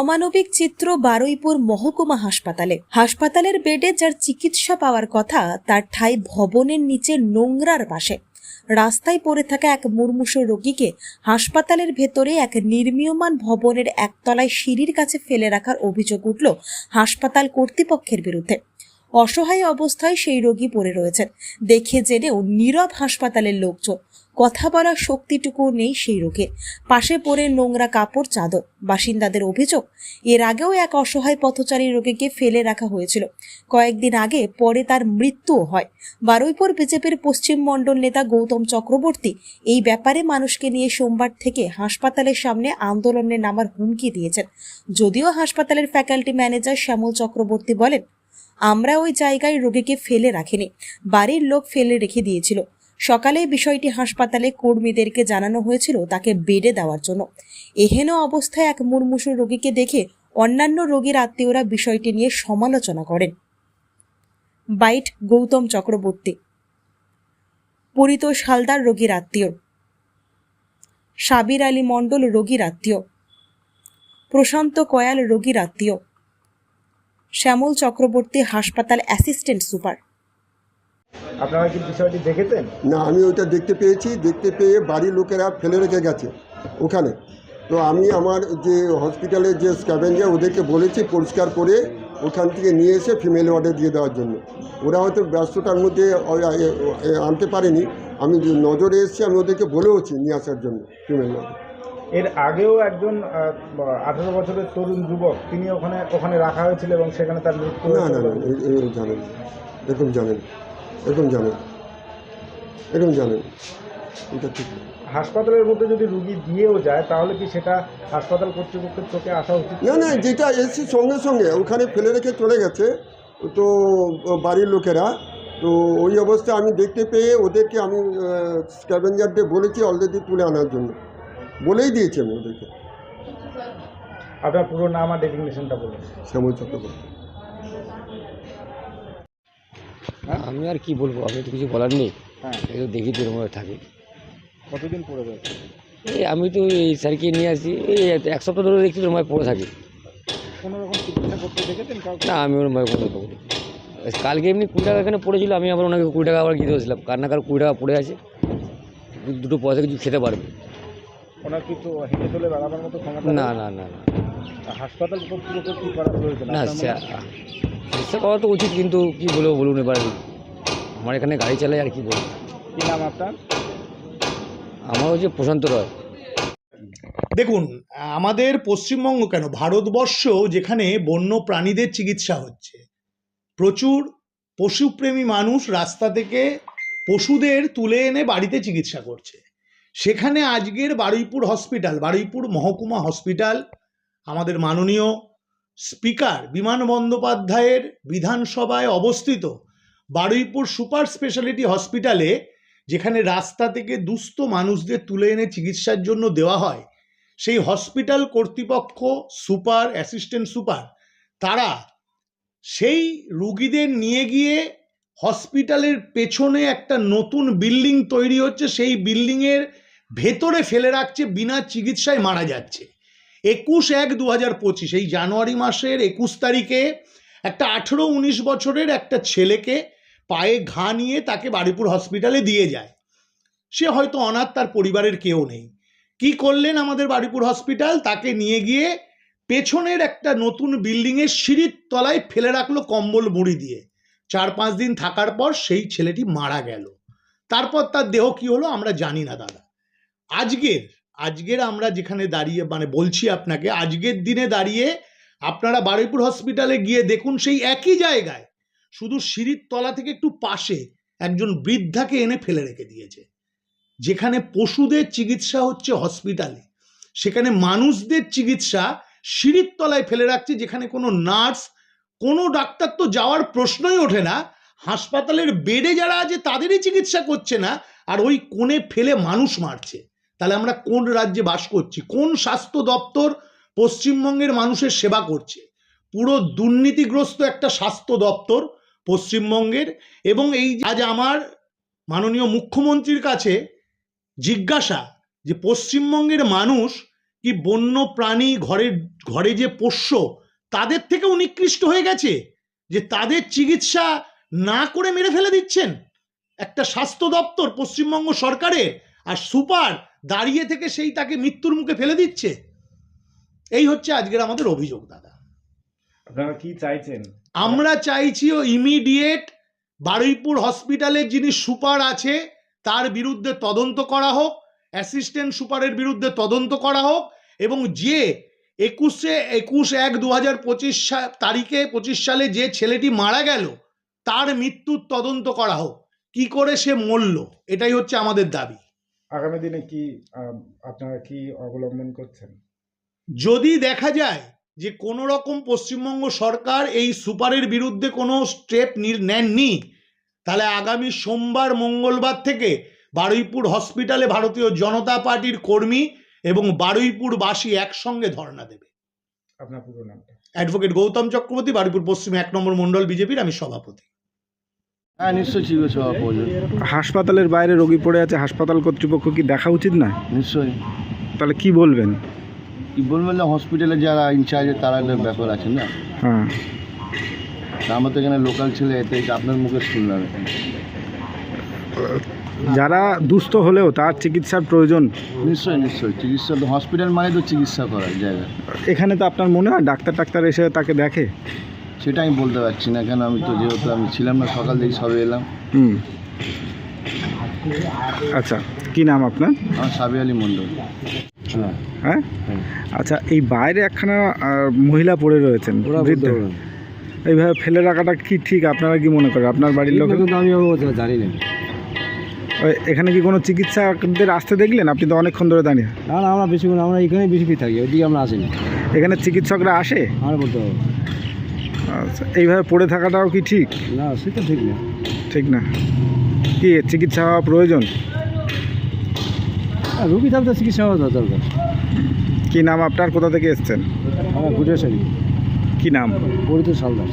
অমানবিক চিত্র বারুইপুর মহকুমা হাসপাতালে। হাসপাতালের বেডে যার চিকিৎসা পাওয়ার কথা, তার ঠাই ভবনের নিচে নোংরার পাশে। রাস্তায় পড়ে থাকা এক মুর্মুষ রোগীকে হাসপাতালের ভেতরে এক নির্মীয়মান ভবনের একতলায় সিঁড়ির কাছে ফেলে রাখার অভিযোগ উঠল হাসপাতাল কর্তৃপক্ষের বিরুদ্ধে। অসহায় অবস্থায় সেই রোগী পড়ে রয়েছেন। দেখে জেনেও নীরব হাসপাতালের লোকজন, কথা বলার শক্তিটুকু নেই সেই রোগের পাশে পড়ে নোংরা কাপড়, চাদর, বাসিন্দাদের অভিযোগ, এর আগেও এক অসহায় পথচারী রোগীকে ফেলে রাখা হয়েছিল। কয়েকদিন আগে পরে তার মৃত্যুও হয়। বারুইপুর বিজেপির পশ্চিম মণ্ডল নেতা গৌতম চক্রবর্তী এই ব্যাপারে মানুষকে নিয়ে সোমবার থেকে হাসপাতালের সামনে আন্দোলনে নামার হুমকি দিয়েছেন। যদিও হাসপাতালের ফ্যাকাল্টি ম্যানেজার শ্যামল চক্রবর্তী বলেন আমরা ওই জায়গায় রোগীকে ফেলে রাখিনি। বাড়ির লোক ফেলে রেখে দিয়েছিল। সকালে বিষয়টি হাসপাতালে কর্মীদেরকে জানানো হয়েছিল তাকে বেডে দেওয়ার জন্য। এহেন অবস্থায় এক মুর্মুষু রোগীকে দেখে অন্যান্য রোগীর আত্মীয়রা বিষয়টি নিয়ে সমালোচনা করেন। বাইট গৌতম চক্রবর্তী। পরিতোষ হালদার রোগীর আত্মীয়। সাবির আলী মণ্ডল রোগীর আত্মীয়। প্রশান্ত কয়াল রোগীর আত্মীয়। শ্যামল চক্রবর্তী হাসপাতাল অ্যাসিস্ট্যান্ট সুপার। আপনারা কি বিষয়টি দেখেছেন? না আমি ওইটা দেখতে পেয়েছি। দেখতে পেয়ে বাড়ির লোকেরা ফেলে রেখে গেছে ওখানে। তো আমি আমার যে হসপিটালের যে স্ক্যাভেঞ্জার ওদেরকে বলেছি পরিষ্কার করে ওখান থেকে নিয়ে এসে ফিমেল ওয়ার্ডে দিয়ে দেওয়ার জন্য। ওরা হয়তো ব্যস্ততার মধ্যে আনতে পারেনি। আমি নজরে এসেছি আমি ওদেরকে বলেওছি নিয়ে আসার জন্য ফিমেল ওয়ার্ডে। এর আগেও একজন আঠারো বছরের তরুণ যুবক তিনি ওখানে ওখানে রাখা হয়েছিল এবং সেখানে তার মৃত্যু না না হয়েছিল। না এ- এরকম জানেন। এরকম জানেন। এরকম জানেন। এরকম জানেন। এটা ঠিক হাসপাতালের মধ্যে যদি রুগী দিয়েও যায় তাহলে কি সেটা হাসপাতাল কর্তৃপক্ষের চোখে আসা উচিত? না না যেটা এসছি সঙ্গে সঙ্গে ওখানে ফেলে রেখে চলে গেছে। তো বাড়ির লোকেরা তো ওই অবস্থায় আমি দেখতে পেয়ে ওদেরকে আমি স্ক্যাভেঞ্জারদের বলেছি অলরেডি তুলে আনার জন্য। বলেই দিয়েছি আমি ওদেরকে আপনার পুরো নাম আর ডেজিগনেশনটা বলুন। শ্যামল চক্রবর্তী। আমি আর কি বলব আমি তো কিছু বলার নেই। হ্যাঁ। এই তো দেখি তো এরকম থাকে। কতদিন পরে এই আমি তো এই স্যারকে নিয়ে আসি এই এক সপ্তাহ ধরে দেখছি রুমায় পড়ে থাকি। না আমি রুমায় কোনো দেবো কালকে এমনি কুড়ি টাকা এখানে পড়েছিল আমি আবার ওনাকে কুড়ি টাকা আবার দিয়ে দিয়েছিলাম। কার না কার কুড়ি টাকা পড়ে আছে। দুটো পয়সা কিছু খেতে পারবে। ওনার কিছু হেঁটে চলে বেড়াবার মতো ক্ষমতা না না না না। হাসপাতাল কর্তৃপক্ষ কি করা প্রয়োজন? না? চেষ্টা করা তো উচিত কিন্তু কি বলব বলুন এবার। আমার এখানে গাড়ি চালাই আর কি বলব। কি নাম আপনার? আমার হচ্ছে প্রশান্ত রয়। দেখুন আমাদের পশ্চিমবঙ্গ কেন? ভারতবর্ষ যেখানে বন্য প্রাণীদের চিকিৎসা হচ্ছে। প্রচুর পশুপ্রেমী মানুষ রাস্তা থেকে পশুদের তুলে এনে বাড়িতে চিকিৎসা করছে। সেখানে আজকের বারুইপুর হসপিটাল, বারুইপুর মহকুমা হসপিটাল, আমাদের মাননীয় স্পিকার বিমান বন্দ্যোপাধ্যায়ের বিধানসভায় অবস্থিত বারুইপুর সুপার স্পেশালিটি হসপিটালে, যেখানে রাস্তা থেকে দুস্থ মানুষদের তুলে এনে চিকিৎসার জন্য দেওয়া হয়, সেই হসপিটাল কর্তৃপক্ষ সুপার, অ্যাসিস্ট্যান্ট সুপার, তারা সেই রুগীদের নিয়ে গিয়ে হসপিটালের পেছনে একটা নতুন বিল্ডিং তৈরি হচ্ছে, সেই বিল্ডিংয়ের ভেতরে ফেলে রাখছে, বিনা চিকিৎসায় মারা যাচ্ছে। একুশ এক দু হাজার পঁচিশ, এই জানুয়ারি মাসের একুশ তারিখে একটা আঠেরো উনিশ বছরের একটা ছেলেকে পায়ে ঘা নিয়ে তাকে বারুইপুর হসপিটালে দিয়ে যায়। সে হয়তো অনাথ, তার পরিবারের কেউ নেই। কি করলেন আমাদের বারুইপুর হসপিটাল? তাকে নিয়ে গিয়ে পেছনের একটা নতুন বিল্ডিংয়ের সিঁড়ির তলায় ফেলে রাখল কম্বল মুড়ি দিয়ে। চার পাঁচ দিন থাকার পর সেই ছেলেটি মারা গেল। তারপর তার দেহ কি হলো আমরা জানি না, দাদা। আজকের আজকের আমরা যেখানে দাঁড়িয়ে মানে বলছি আপনাকে, আজকের দিনে দাঁড়িয়ে আপনারা বারুইপুর হসপিটালে গিয়ে দেখুন সেই একই জায়গায় শুধু সিঁড়ির তলা থেকে একটু পাশে একজন বৃদ্ধাকে এনে ফেলে রেখে দিয়েছে। যেখানে পশুদের চিকিৎসা হচ্ছে হসপিটালে সেখানে মানুষদের চিকিৎসা সিঁড়ির তলায় ফেলে রাখছে, যেখানে কোনো নার্স, কোনো ডাক্তার তো যাওয়ার প্রশ্নই ওঠে না। হাসপাতালের বেডে যারা আছে, তাদেরই চিকিৎসা করছে না। আর ওই কোণে ফেলে মানুষ মারছে। তাহলে আমরা কোন রাজ্যে বাস করছি? কোন স্বাস্থ্য দপ্তর পশ্চিমবঙ্গের মানুষের সেবা করছে? পুরো দুর্নীতিগ্রস্ত একটা স্বাস্থ্য দপ্তর পশ্চিমবঙ্গের এবং এই আজ আমার মাননীয় মুখ্যমন্ত্রীর কাছে জিজ্ঞাসা যে পশ্চিমবঙ্গের মানুষ কি বন্য প্রাণী ঘরের, ঘরে যে পোষ্য, তাদের থেকেও নিকৃষ্ট হয়ে গেছে? যে তাদের চিকিৎসা না করে মেরে ফেলে দিচ্ছেন? একটা স্বাস্থ্য দপ্তর পশ্চিমবঙ্গ সরকারের আর সুপার দাঁড়িয়ে থেকে সেই তাকে মৃত্যুর মুখে ফেলে দিচ্ছে। এই হচ্ছে আজকের আমাদের অভিযোগ দাদা। আপনারা কি চাইছেন? আমরা চাইছি ও ইমিডিয়েট বারুইপুর হসপিটালের যিনি সুপার আছে তার বিরুদ্ধে তদন্ত করা হোক অ্যাসিস্ট্যান্ট সুপারের বিরুদ্ধে তদন্ত করা হোক এবং যে একুশে একুশ এক দু হাজার পঁচিশ তারিখে পঁচিশ সালে যে ছেলেটি মারা গেল তার মৃত্যুর তদন্ত করা হোক। কি করে সে মরল? এটাই হচ্ছে আমাদের দাবি। আগামী দিনে কি আপনারা কি অবলম্বন করছেন? যদি দেখা যায় যে কোনো রকম পশ্চিমবঙ্গ সরকার এই সুপারের বিরুদ্ধে কোনো স্টেপ নেননি তাহলে আগামী সোমবার মঙ্গলবার থেকে বারুইপুর হসপিটালে ভারতীয় জনতা পার্টির কর্মী এবং বারুইপুরবাসী একসঙ্গে ধর্ণা দেবে। আপনার পুরো নামটা। অ্যাডভোকেট গৌতম চক্রবর্তী বারুইপুর পশ্চিম এক নম্বর মণ্ডল বিজেপির আমি সভাপতি। হ্যাঁ নিশ্চয়ই চিকিৎসা হওয়া প্রয়োজন হাসপাতালের বাইরে রোগী পড়ে আছে হাসপাতাল কর্তৃপক্ষ কি দেখা উচিত না? নিশ্চয়ই। তাহলে কি বলবেন? কি বলবেন না হসপিটালে যারা ইনচার্জে তারা একটা ব্যাপার আছে না। হ্যাঁ। তা আমরা তো এখানে লোকাল ছেলে এতে আপনার মুখে শুনলাম এখন। যারা দুস্থ হলেও তার চিকিৎসার প্রয়োজন। নিশ্চয়ই নিশ্চয়ই। চিকিৎসা তো হসপিটাল মানে তো চিকিৎসা করার জায়গা। এখানে তো আপনার মনে হয় ডাক্তার টাক্তার এসে তাকে দেখে? সেটা আমি বলতে পারছি না কেন আমি তো যেহেতু আমি ছিলাম না সকাল থেকে সবে এলাম। হুম। আচ্ছা কি নাম আপনার? আমার সাবি আলী মণ্ডল। হ্যাঁ। হ্যাঁ? আচ্ছা এই বাইরে একখানা মহিলা পড়ে রয়েছেন এইভাবে ফেলে রাখাটা কি ঠিক? আপনারা কি মনে করেন? আপনার বাড়ির লোক আমি জানি না। এখানে কি কোনো চিকিৎসকদের আসতে দেখলেন? আপনি তো অনেকক্ষণ ধরে দাঁড়িয়ে। না না আমরা বেশিক্ষণ আমরা এখানে বেশি থাকি ওইদিকে আমরা আসি না। এখানে চিকিৎসকরা আসে? আমরা বলতে পারব। আচ্ছা এইভাবে পড়ে থাকাটাও কি ঠিক? না সেটা ঠিক না। ঠিক না। কি চিকিৎসা হওয়া প্রয়োজন? রুগী থাকতে চিকিৎসা হওয়া দরকার। কী নাম আপনার? কোথা থেকে এসছেন? আমার ঘুরে কী কি নাম? পরিত সালদার